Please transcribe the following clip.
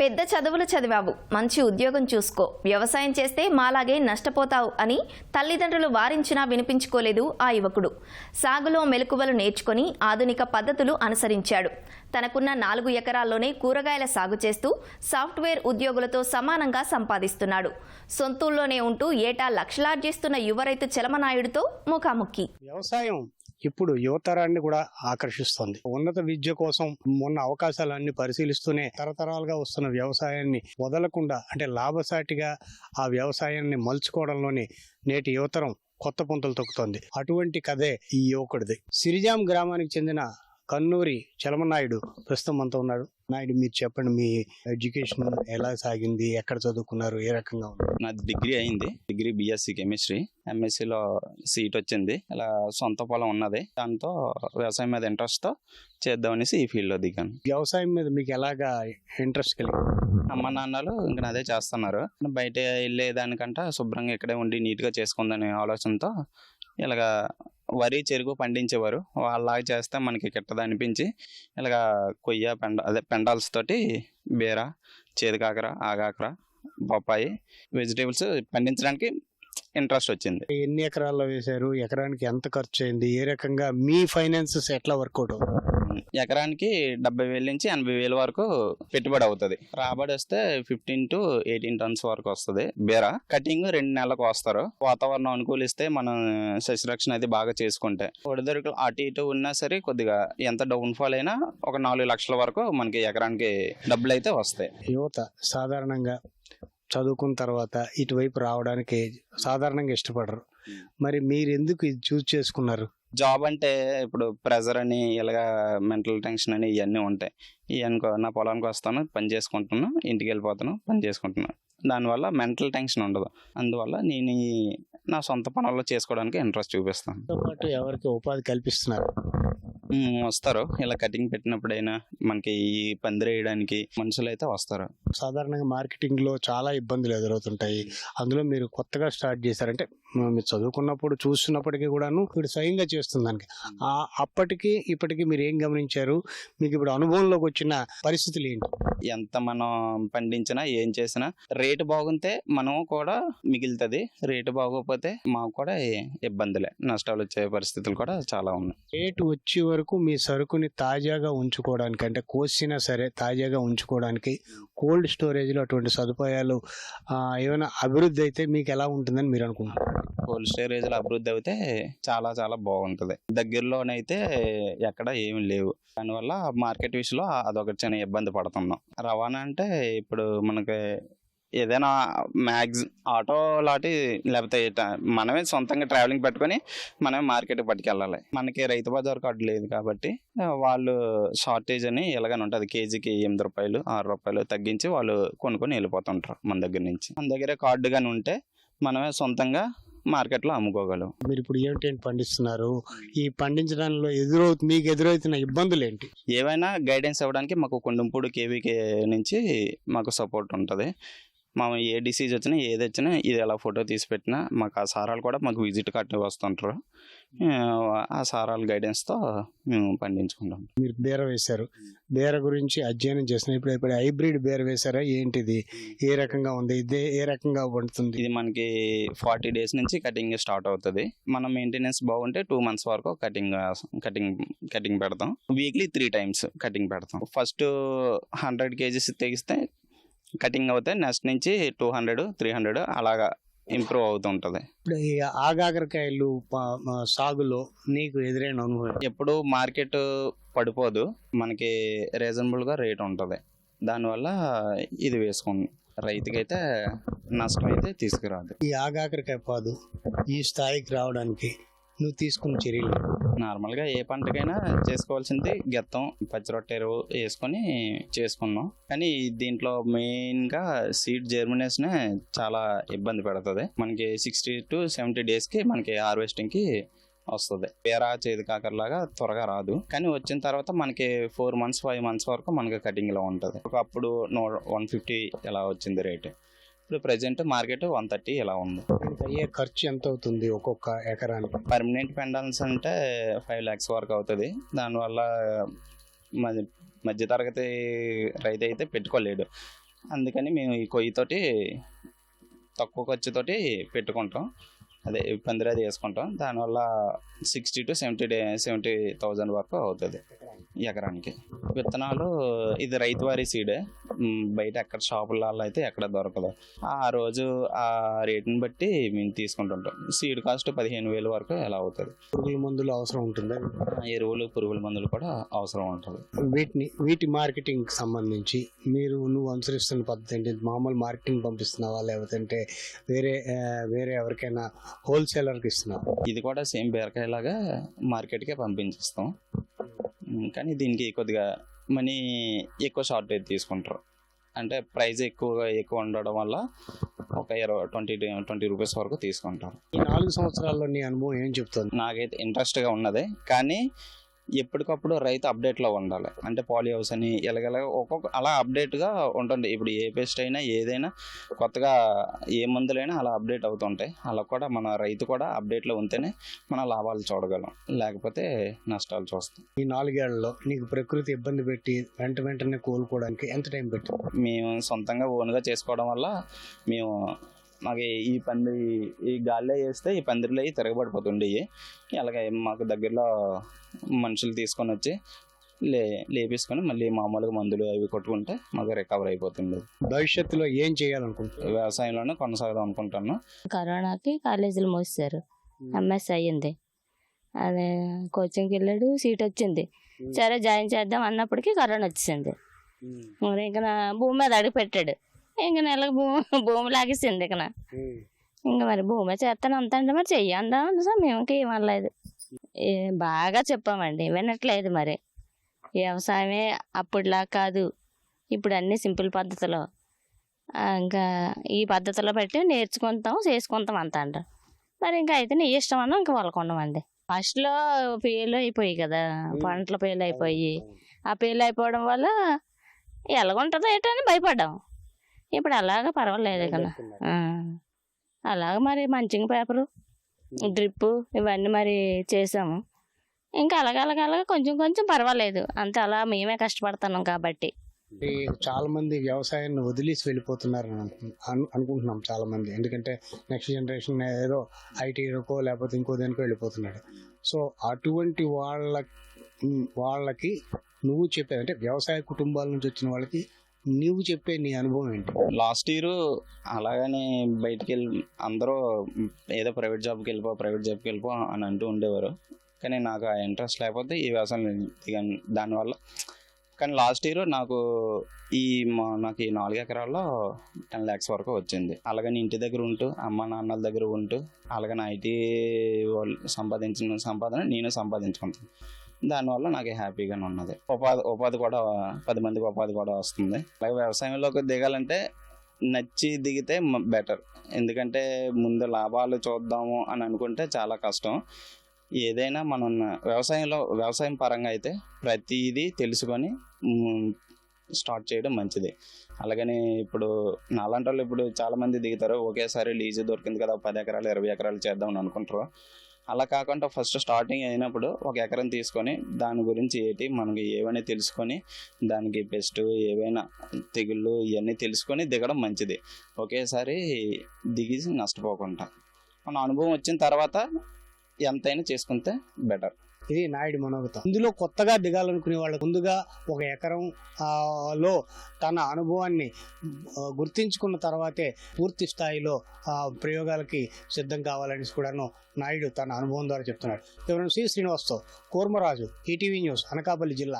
పెద్ద చదువులు చదివావు. మంచి ఉద్యోగం చూసుకో. వ్యవసాయం చేస్తే మాలాగే నష్టపోతావు అని తల్లిదండ్రులు వారించినా వినిపించుకోలేదు ఆ యువకుడు. సాగులో మెలకువలు నేర్చుకొని ఆధునిక పద్ధతులు అనుసరించాడు. తనకున్న నాలుగు ఎకరాల్లోనే కూరగాయల సాగు చేస్తూ సాఫ్ట్వేర్ ఉద్యోగులతో సమానంగా సంపాదిస్తున్నాడు. సొంతూల్లోనే ఉంటూ ఏటా లక్షలార్జిస్తున్న యువ రైతు చలమనాయుడితో ముఖాముఖి. వ్యవసాయం ఇప్పుడు యువతరాన్ని కూడా ఆకర్షిస్తుంది. ఉన్నత విద్య కోసం ఉన్న అవకాశాలన్నీ పరిశీలిస్తూనే తరతరాలుగా వస్తున్న వ్యవసాయాన్ని వదలకుండా అంటే లాభసాటిగా ఆ వ్యవసాయాన్ని మలుచుకోవడంలోని నేటి యువతరం కొత్త పుంతలు తొక్కుతోంది. అటువంటి కథే ఈ యువకుడిది. సిరిజాం గ్రామానికి చెందిన కన్నూరి చలమనాయుడు ప్రస్తుతం మనతో ఉన్నాడు. నాయుడు మీరు చెప్పండి మీ ఎడ్యుకేషన్ ఎలా సాగింది? ఎక్కడ చదువుకున్నారు? ఏ రకంగా ఉంది? నాది డిగ్రీ అయింది. Degree BSc chemistry. ఎంఎస్సిలో సీట్ వచ్చింది. ఇలా సొంత పొలం ఉన్నది. దాంతో వ్యవసాయం మీద ఇంట్రెస్ట్తో చేద్దామనేసి ఈ ఫీల్డ్లో దిగాను. వ్యవసాయం మీద మీకు ఎలాగా ఇంట్రెస్ట్ కలిగింది? అమ్మ నాన్నలు ఇంకా అదే చేస్తున్నారు. బయట వెళ్ళే దానికంటే శుభ్రంగా ఇక్కడే ఉండి నీట్గా చేసుకుందనే ఆలోచనతో ఇలాగా వరి చెరుకు పండించేవారు. వాళ్ళలాగా చేస్తే మనకి కిట్టదు అనిపించి ఇలాగా కొయ్య పెండ అదే పెండాల్స్ తోటి బీర చేదుకాకర ఆగాకర బొప్పాయి వెజిటేబుల్స్ పండించడానికి ఇంట్రెస్ట్ వచ్చింది. ఎన్ని ఎకరాల్లో వేశారు? ఎకరానికి ఎంత ఖర్చు అయింది? ఏ రకంగా మీ ఫైనాన్సెస్ ఎట్లా వర్కౌట్ అవుతుంది? ఎకరానికి డెబ్బై వేల నుంచి ఎనభై వేల వరకు పెట్టుబడి అవుతుంది. రాబడి వస్తే ఫిఫ్టీన్ టు ఎయిటీన్ టన్స్ వరకు వస్తుంది బీర. కటింగ్ రెండు నెలలకు వస్తారు. వాతావరణం అనుకూలిస్తే మనం సస్యరక్షణ అది బాగా చేసుకుంటే. ఒడిదొరుకులు అటు ఇటు ఉన్నా సరే కొద్దిగా ఎంత డౌన్ ఫాల్ అయినా ఒక నాలుగు లక్షల వరకు మనకి ఎకరానికి డబ్బులు అయితే వస్తాయి. యువత సాధారణంగా చదువుకున్న తర్వాత ఇటువైపు రావడానికి సాధారణంగా ఇష్టపడరు. మరి మీరు ఎందుకు ఇది చూస్ చేసుకున్నారు? జాబ్ అంటే ఇప్పుడు ప్రెజర్ అని ఇలాగా మెంటల్ టెన్షన్ అని ఇవన్నీ ఉంటాయి. ఇవన్నీ నా పొలానికి వస్తాను పని చేసుకుంటున్నాను ఇంటికి వెళ్ళిపోతాను పని చేసుకుంటున్నాను దానివల్ల మెంటల్ టెన్షన్ ఉండదు. అందువల్ల నేను ఈ నా సొంత పనుల్లో చేసుకోవడానికి ఇంట్రెస్ట్ చూపిస్తాను. పాటు ఎవరికి ఉపాధి కల్పిస్తున్నారు? వస్తారు. ఇలా కటింగ్ పెట్టినప్పుడైనా మనకి ఈ పందిరేయడానికి మనుషులు అయితే వస్తారు. సాధారణంగా మార్కెటింగ్లో చాలా ఇబ్బందులు ఎదురవుతుంటాయి. అందులో మీరు కొత్తగా స్టార్ట్ చేశారంటే మీరు చదువుకున్నప్పుడు చూస్తున్నప్పటికీ కూడాను ఇప్పుడు స్వయంగా చేస్తుంది దానికి. ఆ అప్పటికి ఇప్పటికి మీరు ఏం గమనించారు? మీకు ఇప్పుడు అనుభవంలోకి వచ్చిన పరిస్థితులు ఏంటి? ఎంత మనం పండించినా ఏం చేసినా రేటు బాగుంటే మనం కూడా మిగులుతుంది. రేటు బాగోకపోతే మాకు కూడా ఇబ్బందులే. నష్టాలు వచ్చే పరిస్థితులు కూడా చాలా ఉన్నాయి. రేటు వచ్చే వరకు మీ సరుకుని తాజాగా ఉంచుకోవడానికి అంటే కోసినా సరే తాజాగా ఉంచుకోవడానికి కోల్డ్ స్టోరేజ్లో అటువంటి సదుపాయాలు ఏమైనా అభివృద్ధి అయితే మీకు ఎలా ఉంటుందని మీరు అనుకుంటున్నారు? కోల్డ్ స్టోరేజ్ అభివృద్ధి అయితే చాలా చాలా బాగుంటుంది. దగ్గరలోనైతే ఎక్కడ ఏమి లేవు. దానివల్ల మార్కెట్ విషయంలో అదొక చిన్న ఇబ్బంది పడుతున్నాం. రవాణా అంటే ఇప్పుడు మనకి ఏదైనా మ్యాగ్జ్ ఆటో లాంటి లేకపోతే మనమే సొంతంగా ట్రావెలింగ్ పెట్టుకొని మనమే మార్కెట్ పట్టుకెళ్ళాలి. మనకి రైతు బజార్ కార్డు లేదు కాబట్టి వాళ్ళు షార్టేజ్ అని ఎలాగని ఉంటుంది. కేజీకి ఎనిమిది రూపాయలు ఆరు రూపాయలు తగ్గించి వాళ్ళు కొనుక్కొని వెళ్ళిపోతుంటారు మన దగ్గర నుంచి. మన దగ్గర కార్డు కానీ ఉంటే మనమే సొంతంగా మార్కెట్లో అమ్ముకోగలం మీరు ఇప్పుడు ఏమిటేంటి పండిస్తున్నారు? ఈ పండించడంలో ఎదురవుతు మీకు ఎదురవుతున్న ఇబ్బందులు ఏంటి ఏవైనా గైడెన్స్ ఇవ్వడానికి మాకు కొండంపూడి కేవీకే నుంచి మాకు సపోర్ట్ ఉంటుంది. మా ఏ డిసీజ్ వచ్చినా ఏది వచ్చినా ఇది ఎలా ఫోటో తీసి పెట్టినా మాకు ఆ సారాలు కూడా మాకు విజిట్ కార్డు వస్తుంటారు. ఆ, ఆ సారాల గైడెన్స్తో మేము పండించుకుంటాం. మీరు బీర వేశారు. బీర గురించి అధ్యయనం చేసిన ఇప్పుడు ఇప్పుడు హైబ్రిడ్ బీర వేశారా? ఏంటిది? ఏ రకంగా ఉంది? ఇదే ఏ రకంగా పండుతుంది ఇది మనకి ఫార్టీ డేస్ నుంచి కటింగ్ స్టార్ట్ అవుతుంది. మన మెయింటెనెన్స్ బాగుంటే టూ మంత్స్ వరకు కటింగ్ కటింగ్ కటింగ్ పెడతాం. వీక్లీ త్రీ టైమ్స్ కటింగ్ పెడతాం. ఫస్ట్ హండ్రెడ్ కేజీస్ తెగిస్తే కటింగ్ అవుతాయి నెక్స్ట్ నుంచి టూ హండ్రెడ్ త్రీ హండ్రెడ్ అలాగా ఇంప్రూవ్ అవుతుంటది. ఇప్పుడు ఈ ఆగాకరకాయలు ప- సాగులో నీకు ఎదురైన అనుభవం? ఎప్పుడు మార్కెట్ పడిపోదు. మనకి రీజనబుల్గా రేట్ ఉంటది. దానివల్ల ఇది వేసుకోండి రైతుకైతే నష్టం అయితే తీసుకురాదు. ఈ ఆగాకరకాయ పాదు ఈ స్థాయికి రావడానికి నువ్వు తీసుకున్న చర్యలు నార్మల్గా ఏ పంటకైనా చేసుకోవాల్సింది గెత్తం పచ్చి రొట్టె ఎరువు వేసుకొని చేసుకున్నాం. కానీ దీంట్లో మెయిన్గా సీడ్ జర్మినేషన్ చాలా ఇబ్బంది పెడుతుంది. మనకి సిక్స్టీ టు సెవెంటీ డేస్కి మనకి హార్వెస్టింగ్కి వస్తుంది. పేరా చేదు కాకరలాగా త్వరగా రాదు. కానీ వచ్చిన తర్వాత మనకి ఫోర్ మంత్స్ ఫైవ్ మంత్స్ వరకు మనకి కటింగ్ ఉంటుంది. ఒకప్పుడు ఒకప్పుడు వన్ ఫిఫ్టీ ఇలా వచ్చింది రేట్? ఇప్పుడు ప్రెసెంట్ మార్కెట్ వన్ థర్టీ ఇలా ఉంది. అయ్యే ఖర్చు ఎంత అవుతుంది ఒక్కొక్క ఎకరానికి? పర్మనెంట్ పెండాల్సి అంటే ఫైవ్ ల్యాక్స్ వరకు అవుతుంది. దానివల్ల మధ్య మధ్యతరగతి రైతు అయితే పెట్టుకోలేడు. అందుకని మేము ఈ కొయ్యితోటి తక్కువ ఖర్చుతోటి పెట్టుకుంటాం. అదే పందిరాది వేసుకుంటాం. దానివల్ల sixty to seventy day seventy thousand వరకు అవుతుంది. ఎకరానికి. విత్తనాలు ఇది రైతు వారి సీడే బయట ఎక్కడ షాపులలో అయితే ఎక్కడ దొరకదు. ఆ రోజు ఆ రేటుని బట్టి మేము తీసుకుంటుంటాం. సీడ్ కాస్ట్ పదిహేను వేలు వరకు ఎలా అవుతుంది. పురుగుల మందులు అవసరం ఉంటుంది? ఎరువులు పురుగుల మందులు కూడా అవసరం ఉంటుంది. వీటిని వీటి మార్కెటింగ్ సంబంధించి మీరు నువ్వు అనుసరిస్తున్న పద్ధతి ఏంటి? మామూలు మార్కెటింగ్ పంపిస్తున్నావా? లేకపోతే వేరే వేరే ఎవరికైనా హోల్సేలర్కి ఇస్తున్నావా? ఇది కూడా సేమ్ బీరకాయలాగా మార్కెట్కే పంపించేస్తాం. కానీ దీనికి కొద్దిగా మనీ ఎక్కువ షార్టేజ్ తీసుకుంటారు. అంటే ప్రైస్ ఎక్కువగా ఎక్కువ ఉండడం వల్ల ఒక ఇరవై ట్వంటీ ట్వంటీ రూపీస్ వరకు తీసుకుంటారు. ఈ నాలుగు సంవత్సరాల్లో నీ అనుభవం ఏం చెప్తుంది? నాకైతే ఇంట్రెస్ట్గా ఉన్నది. కానీ ఎప్పటికప్పుడు రైతు అప్డేట్లో ఉండాలి. అంటే పాలీ హౌస్ అని ఎలాగెలా ఒక్కొక్క అలా అప్డేట్గా ఉంటుంది. ఇప్పుడు ఏ పేస్ట్ అయినా ఏదైనా కొత్తగా ఏ మందులైనా అలా అప్డేట్ అవుతుంటాయి. అలా కూడా మన రైతు కూడా అప్డేట్లో ఉంటేనే మన లాభాలు చూడగలం. లేకపోతే నష్టాలు చూస్తాం. ఈ నాలుగేళ్ళలో నీకు ప్రకృతి ఇబ్బంది పెట్టి వెంట వెంటనే కోలుకోవడానికి ఎంత టైం పెట్టింది మేము సొంతంగా ఓన్గా చేసుకోవడం వల్ల మేము మాకు ఈ పంది ఈ గాల్లో వేస్తే ఈ పందిరిలో అవి తిరగబడిపోతుండేవి అలాగే మాకు దగ్గరలో మనుషులు తీసుకొని వచ్చి లే లేపేసుకొని మళ్ళీ మామూలుగా మందులు అవి కొట్టుకుంటే మాకు రికవర్ అయిపోతుండేది భవిష్యత్తులో ఏం చేయాలనుకుంటున్నావు వ్యవసాయంలోనే కొనసాగదాం అనుకుంటాను కరోనాకి కాలేజీలు మూసేశారు. ఎంఎస్ అయ్యింది. అదే కోచింగ్కి వెళ్ళాడు సీట్ వచ్చింది. సరే జాయిన్ చేద్దాం అన్నప్పటికీ కరోనా వచ్చింది మరి ఇంక భూమి మీద అడుగు పెట్టాడు. ఇంక నెలకు భూమి భూమి లాగేసింది ఇక నా ఇంక మరి భూమి చేస్తాను అంత అంటే మరి చెయ్యి అందాం సార్ మేము ఇంక ఏమనలేదు ఏ, బాగా చెప్పామండి వినట్లేదు మరి. వ్యవసాయమే అప్పుడులా కాదు ఇప్పుడు అన్ని సింపుల్ పద్ధతిలో. ఇంకా ఈ పద్ధతిలో బట్టి నేర్చుకుంటాం చేసుకుంటాం అంత అంట మరి ఇంకా అయితే నీ ఇష్టం అన్న ఇంకా వాళ్ళకుండమండి ఫస్ట్లో పేలు అయిపోయి కదా పంటలు పేలు అయిపోయి. ఆ పేలు అయిపోవడం వల్ల ఎలాగుంటుందో ఏంటని భయపడ్డాం. ఇప్పుడు అలాగ పర్వాలేదు కదా. అలాగ మరి మంచింగ్ పేపరు డ్రిప్ ఇవన్నీ మరి చేసాము. ఇంకా అలాగ అలాగ అలాగ కొంచెం కొంచెం పర్వాలేదు. అంతే అలా మేమే కష్టపడుతున్నాం కాబట్టి. చాలా మంది వ్యవసాయాన్ని వదిలేసి వెళ్ళిపోతున్నారు అని అనుకు- అను- అనుకుంటున్నాం చాలా మంది ఎందుకంటే నెక్స్ట్ జనరేషన్ ఏదో ఐటీకో లేకపోతే ఇంకో దేనికో వెళ్ళిపోతున్నాడు సో అటువంటి వాళ్ళ వాళ్ళకి నువ్వు చెప్పేది అంటే వ్యవసాయ కుటుంబాల నుంచి వచ్చిన వాళ్ళకి నువ్వు చెప్పే నీ అనుభవం ఏంటి? లాస్ట్ ఇయర్ అలాగనే బయటికి వెళ్ళి అందరూ ఏదో ప్రైవేట్ జాబ్కి వెళ్ళిపో ప్రైవేట్ జాబ్కి వెళ్ళిపో అని అంటూ ఉండేవారు. కానీ నాకు ఆ ఇంట్రెస్ట్ లేకపోతే ఈ వ్యవసాయం దిగాను దానివల్ల. కానీ లాస్ట్ ఇయర్ నాకు ఈ మా నాకు ఈ నాలుగు ఎకరాల్లో టెన్ ల్యాక్స్ వరకు వచ్చింది. అలాగని ఇంటి దగ్గర ఉంటూ అమ్మ నాన్నల దగ్గర ఉంటూ అలాగని ఐటీ వాళ్ళు సంపాదించిన సంపాదన నేను సంపాదించుకుంటాను. దానివల్ల నాకు హ్యాపీగానే ఉన్నది. ఉపాధి ఉపాధి కూడా పది మందికి ఉపాధి కూడా వస్తుంది. అలాగే వ్యవసాయంలోకి దిగాలంటే నచ్చి దిగితే బెటర్ ఎందుకంటే ముందు లాభాలు చూద్దాము అని అనుకుంటే చాలా కష్టం. ఏదైనా మనం వ్యవసాయంలో వ్యవసాయం పరంగా అయితే ప్రతిదీ తెలుసుకొని స్టార్ట్ చేయడం మంచిది. అలాగని ఇప్పుడు నాలాంటి వాళ్ళు ఇప్పుడు చాలా మంది దిగుతారు. ఒకేసారి లీజు దొరికింది కదా పది ఎకరాలు ఇరవై ఎకరాలు చేద్దామని అనుకుంటారు. అలా కాకుండా ఫస్ట్ స్టార్టింగ్ అయినప్పుడు ఒక ఎకరం తీసుకొని దాని గురించి ఏంటి మనకి ఏవైనా తెలుసుకొని దానికి బెస్ట్ ఏవైనా తెగుళ్ళు ఇవన్నీ తెలుసుకొని దిగడం మంచిది. ఒకేసారి దిగి నష్టపోకుండా. మన అనుభవం వచ్చిన తర్వాత ఎంతైనా చేసుకుంటే బెటర్ ఇది నాయుడు మనోగతం. ఇందులో కొత్తగా దిగాలనుకునే వాళ్ళకు ముందుగా ఒక ఎకరం లో తన అనుభవాన్ని గుర్తించుకున్న తర్వాతే పూర్తి స్థాయిలో ప్రయోగాలకి సిద్ధం కావాలని కూడాను నాయుడు తన అనుభవం ద్వారా చెప్తున్నాడు. ఎవరైనా శ్రీ శ్రీనివాస్తో కూర్మరాజు ఈటీవీ న్యూస్ అనకాపల్లి జిల్లా.